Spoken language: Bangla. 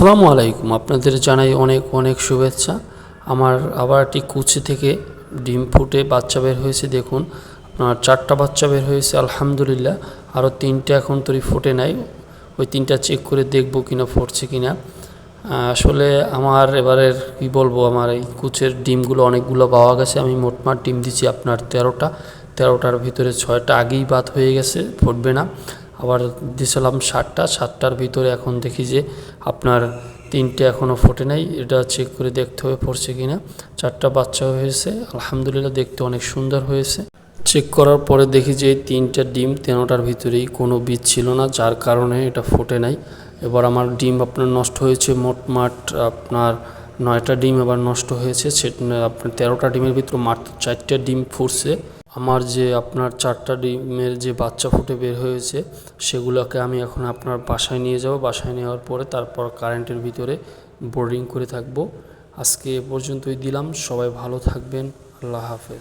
আসসালামু আলাইকুম। আপনাদের জানাই অনেক অনেক শুভেচ্ছা। আমার আবার একটি কুচি থেকে ডিম ফুটে বাচ্চা বের হয়েছে, দেখুন। আপনার চারটা বাচ্চা বের হয়েছে, আলহামদুলিল্লাহ। আরও তিনটে এখন তৈরি ফুটে নাই। ওই তিনটা চেক করে দেখব কিনা, ফুটছে কিনা। আসলে আমার এবারের, কি বলব, আমার এই কুচের ডিমগুলো অনেকগুলো পাওয়া গেছে। আমি মোটমাট ডিম দিচ্ছি আপনার তেরোটা। তেরোটার ভিতরে ছয়টা আগেই বাদ হয়ে গেছে, ফুটবে না। আবার দিয়েছিলাম সাতটা, সাতটার ভিতরে এখন দেখি যে আপনার তিনটে এখনও ফোটে নাই, এটা চেক করে দেখতে হবে পড়ছে কিনা। চারটা বাচ্চা হয়েছে, আলহামদুলিল্লাহ দেখতে অনেক সুন্দর হয়েছে। চেক করার পরে দেখি যে তিনটা ডিম তেরোটার ভিতরেই কোনো বীজ ছিল না, যার কারণে এটা ফোটে নাই। এবার আমার ডিম আপনার নষ্ট হয়েছে মোটমাট আপনার নয়টা ডিম এবার নষ্ট হয়েছে সেটা আপনার তেরোটা ডিমের ভিতরে মাত্র চারটে ডিম ফুটছে। আমার যে আপনার চারটা ডিমের যে বাচ্চা ফুটে বের হয়েছে, সেগুলোকে আমি এখন আপনার বাসায় নিয়ে যাব। বাসায় নেওয়ার পরে তারপর কারেন্টের ভিতরে বোর্ডিং করে থাকব। আজকে এ পর্যন্তই দিলাম। সবাই ভালো থাকবেন। আল্লাহ হাফেজ।